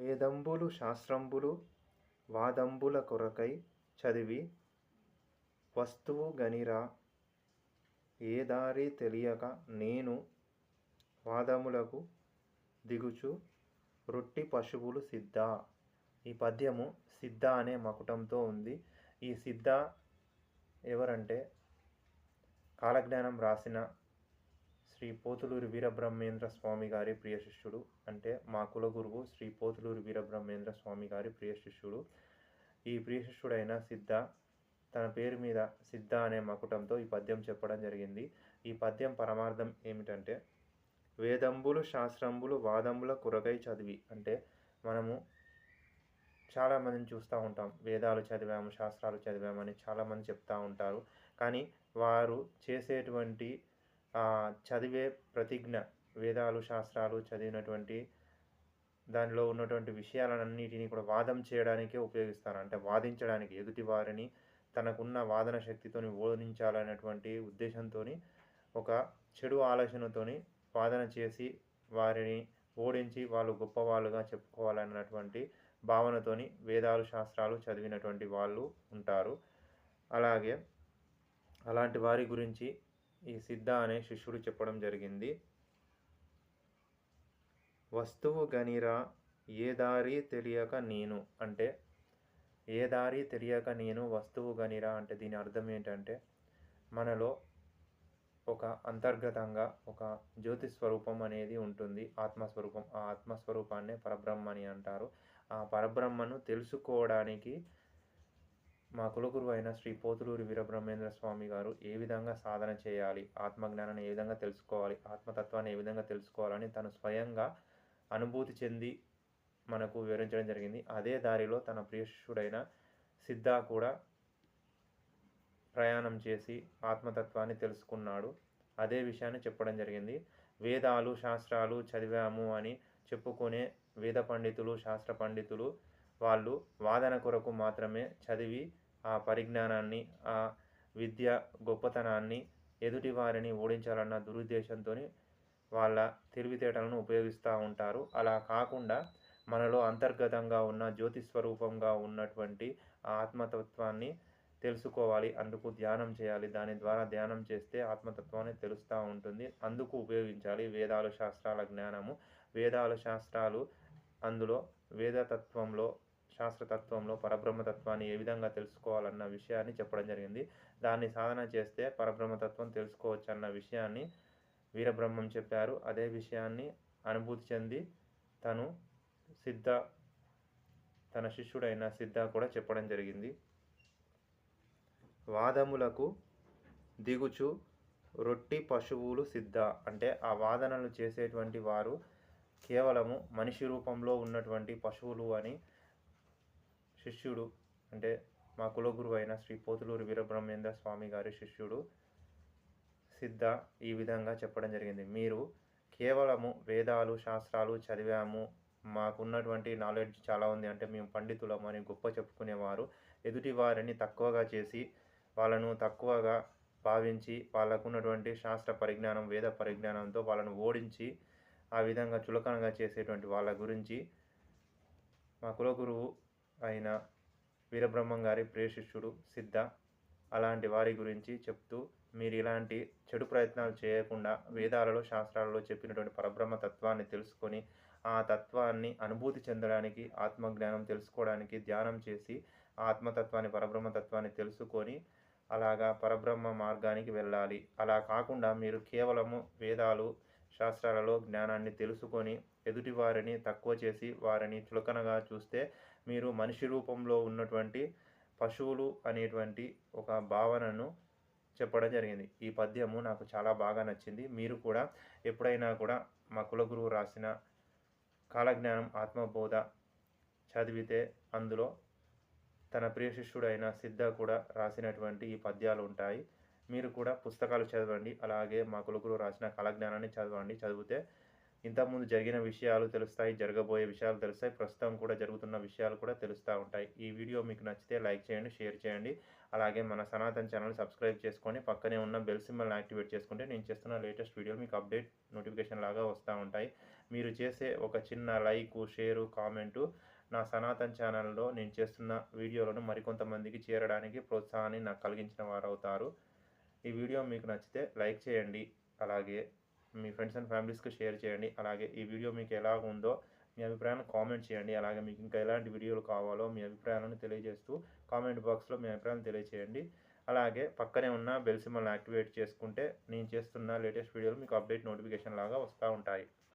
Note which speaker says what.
Speaker 1: వేదంబులు శాస్త్రంబులు వాదంబుల కొరకై చదివి వస్తువు గనిరా. ఏ దారి తెలియక నేను వాదములకు దిగుచు రొట్టి పశువులు సిద్ధ. ఈ పద్యము సిద్ధ అనే మకుటంతో ఉంది. ఈ సిద్ధ ఎవరంటే కాలజ్ఞానం రాసిన శ్రీ పోతులూరి వీరబ్రహ్మేంద్ర స్వామి గారి ప్రియ శిష్యుడు అంటే మా కులగురువు శ్రీ పోతులూరి వీరబ్రహ్మేంద్ర స్వామి గారి ప్రియ శిష్యుడు. ఈ ప్రియ శిష్యుడైన సిద్ధ తన పేరు మీద సిద్ధ అనే మకుటంతో ఈ పద్యం చెప్పడం జరిగింది. ఈ పద్యం పరమార్థం ఏమిటంటే వేదంబులు శాస్త్రంబులు వాదంబుల కురగై చదివి అంటే మనము చాలామందిని చూస్తూ ఉంటాం. వేదాలు చదివాము శాస్త్రాలు చదివామని చాలామంది చెప్తూ ఉంటారు. కానీ వారు చేసేటువంటి చదివే ప్రతిజ్ఞ వేదాలు శాస్త్రాలు చదివినటువంటి దానిలో ఉన్నటువంటి విషయాలన్నిటినీ కూడా వాదం చేయడానికే ఉపయోగిస్తాను అంటే వాదించడానికి ఎదుటి వారిని తనకున్న వాదన శక్తితోని ఓడించాలనేటువంటి ఉద్దేశంతో ఒక చెడు ఆలోచనతోని వాదన చేసి వారిని ఓడించి వాళ్ళు గొప్పవాళ్ళుగా చెప్పుకోవాలన్నటువంటి భావనతోని వేదాలు శాస్త్రాలు చదివినటువంటి వాళ్ళు ఉంటారు. అలాగే అలాంటి వారి గురించి ఈ సిద్ధ అనే శిష్యుడు చెప్పడం జరిగింది. వస్తువు గనిరా ఏ దారి తెలియక నేను అంటే ఏ దారి తెలియక నేను వస్తువు గనిరా అంటే దీని అర్థం ఏంటంటే మనలో ఒక అంతర్గతంగా ఒక జ్యోతి స్వరూపం అనేది ఉంటుంది. ఆత్మస్వరూపం ఆ ఆత్మస్వరూపాన్నే పరబ్రహ్మ అని అంటారు. ఆ పరబ్రహ్మను తెలుసుకోవడానికి మా కులగురు అయిన శ్రీ పోతులూరి వీరబ్రహ్మేంద్ర స్వామి గారు ఏ విధంగా సాధన చేయాలి? ఆత్మజ్ఞానాన్ని ఏ విధంగా తెలుసుకోవాలి? ఆత్మతత్వాన్ని ఏ విధంగా తెలుసుకోవాలని తను స్వయంగా అనుభూతి చెంది మనకు వివరించడం జరిగింది. అదే దారిలో తన ప్రియశిష్యుడైన సిద్ధా సిద్ధ కూడా ప్రయాణం చేసి ఆత్మతత్వాన్ని తెలుసుకున్నాడు. అదే విషయాన్ని చెప్పడం జరిగింది. వేదాలు శాస్త్రాలు చదివాము అని చెప్పుకునే వేద పండితులు శాస్త్ర పండితులు వాళ్ళు వాదన కొరకు మాత్రమే చదివి ఆ పరిజ్ఞానాన్ని ఆ విద్య గొప్పతనాన్ని ఎదుటి వారిని ఓడించాలన్న దురుద్దేశంతో వాళ్ళ తెలివితేటలను ఉపయోగిస్తూ ఉంటారు. అలా కాకుండా మనలో అంతర్గతంగా ఉన్న జ్యోతి స్వరూపంగా ఉన్నటువంటి ఆ ఆత్మతత్వాన్ని తెలుసుకోవాలి. అందుకు ధ్యానం చేయాలి. దాని ద్వారా ధ్యానం చేస్తే ఆత్మతత్వాన్ని తెలుస్తూ ఉంటుంది. అందుకు ఉపయోగించాలి వేదాలు శాస్త్రాల జ్ఞానము. వేదాలు శాస్త్రాలు అందులో వేదతత్వంలో శాస్త్రతత్వంలో పరబ్రహ్మతత్వాన్ని ఏ విధంగా తెలుసుకోవాలన్న విషయాన్ని చెప్పడం జరిగింది. దాన్ని సాధన చేస్తే పరబ్రహ్మతత్వం తెలుసుకోవచ్చు అన్న విషయాన్ని వీరబ్రహ్మం చెప్పారు. అదే విషయాన్ని అనుభూతి చెంది తను సిద్ధ తన శిష్యుడైన సిద్ధ కూడా చెప్పడం జరిగింది. వాదములకు దిగుచు రొట్టి పశువులు సిద్ధ అంటే ఆ వాదనలు చేసేటువంటి వారు కేవలము మనిషి రూపంలో ఉన్నటువంటి పశువులు అని శిష్యుడు అంటే మా కులగురు అయిన శ్రీ పోతులూరు వీరబ్రహ్మేంద్ర స్వామి గారి శిష్యుడు సిద్ధ ఈ విధంగా చెప్పడం జరిగింది. మీరు కేవలము వేదాలు శాస్త్రాలు చదివాము. మాకున్నటువంటి నాలెడ్జ్ చాలా ఉంది. అంటే మేము పండితులం అని గొప్ప చెప్పుకునేవారు. ఎదుటి వారిని తక్కువగా చేసి వాళ్ళను తక్కువగా భావించి వాళ్ళకున్నటువంటి శాస్త్ర పరిజ్ఞానం వేద పరిజ్ఞానంతో వాళ్ళను ఓడించి ఆ విధంగా చులకనగా చేసేటువంటి వాళ్ళ గురించి మా కులగురువు అయిన వీరబ్రహ్మం గారి ప్రేషిష్యుడు సిద్ధ అలాంటి వారి గురించి చెప్తూ మీరు ఇలాంటి చెడు ప్రయత్నాలు చేయకుండా వేదాలలో శాస్త్రాలలో చెప్పినటువంటి పరబ్రహ్మ తత్వాన్ని తెలుసుకొని ఆ తత్వాన్ని అనుభూతి చెందడానికి ఆత్మజ్ఞానం తెలుసుకోవడానికి ధ్యానం చేసి ఆ ఆత్మతత్వాన్ని పరబ్రహ్మ తత్వాన్ని తెలుసుకొని అలాగా పరబ్రహ్మ మార్గానికి వెళ్ళాలి. అలా కాకుండా మీరు కేవలము వేదాలు శాస్త్రాలలో జ్ఞానాన్ని తెలుసుకొని ఎదుటి వారిని తక్కువ చేసి వారిని చులకనగా చూస్తే మీరు మనిషి రూపంలో ఉన్నటువంటి పశువులు అనేటువంటి ఒక భావనను చెప్పడం జరిగింది. ఈ పద్యము నాకు చాలా బాగా నచ్చింది. మీరు కూడా ఎప్పుడైనా కూడా మా కులగురువు రాసిన కాలజ్ఞానం ఆత్మబోధ చదివితే అందులో తన ప్రియ శిష్యుడైన సిద్ధ కూడా రాసినటువంటి ఈ పద్యాలు ఉంటాయి. మీరు కూడా పుస్తకాలు చదవండి. అలాగే మా కులగురు రాసిన కళాజ్ఞానాన్ని చదవండి. చదివితే ఇంతకుముందు జరిగిన విషయాలు తెలుస్తాయి జరగబోయే విషయాలు తెలుస్తాయి. ప్రస్తుతం కూడా జరుగుతున్న విషయాలు కూడా తెలుస్తూ ఉంటాయి. ఈ వీడియో మీకు నచ్చితే లైక్ చేయండి షేర్ చేయండి. అలాగే మన సనాతన్ ఛానల్ సబ్స్క్రైబ్ చేసుకొని పక్కనే ఉన్న బెల్ సింబల్ని యాక్టివేట్ చేసుకుంటే నేను చేస్తున్న లేటెస్ట్ వీడియోలు మీకు అప్డేట్ నోటిఫికేషన్ లాగా వస్తూ ఉంటాయి. మీరు చేసే ఒక చిన్న లైక్ షేరు కామెంటు నా సనాతన్ ఛానల్లో నేను చేస్తున్న వీడియోలను మరికొంతమందికి చేరడానికి ప్రోత్సాహాన్ని నాకు కలిగించిన వారు అవుతారు ఈ వీడియో మీకు నచ్చితే లైక్ చేయండి అలాగే మీ ఫ్రెండ్స్ అండ్ ఫ్యామిలీస్కి షేర్ చేయండి అలాగే ఈ వీడియో మీకు ఎలా ఉందో మీ అభిప్రాయాన్ని కామెంట్ చేయండి అలాగే మీకు ఇంకా ఎలాంటి వీడియోలు కావాలో మీ అభిప్రాయాలను తెలియజేస్తూ కామెంట్ బాక్స్లో మీ అభిప్రాయాలను తెలియజేయండి అలాగే పక్కనే ఉన్న బెల్ సింబల్ యాక్టివేట్ చేసుకుంటే నేను చేస్తున్న లేటెస్ట్ వీడియోలు మీకు అప్డేట్ నోటిఫికేషన్ లాగా వస్తూ ఉంటాయి.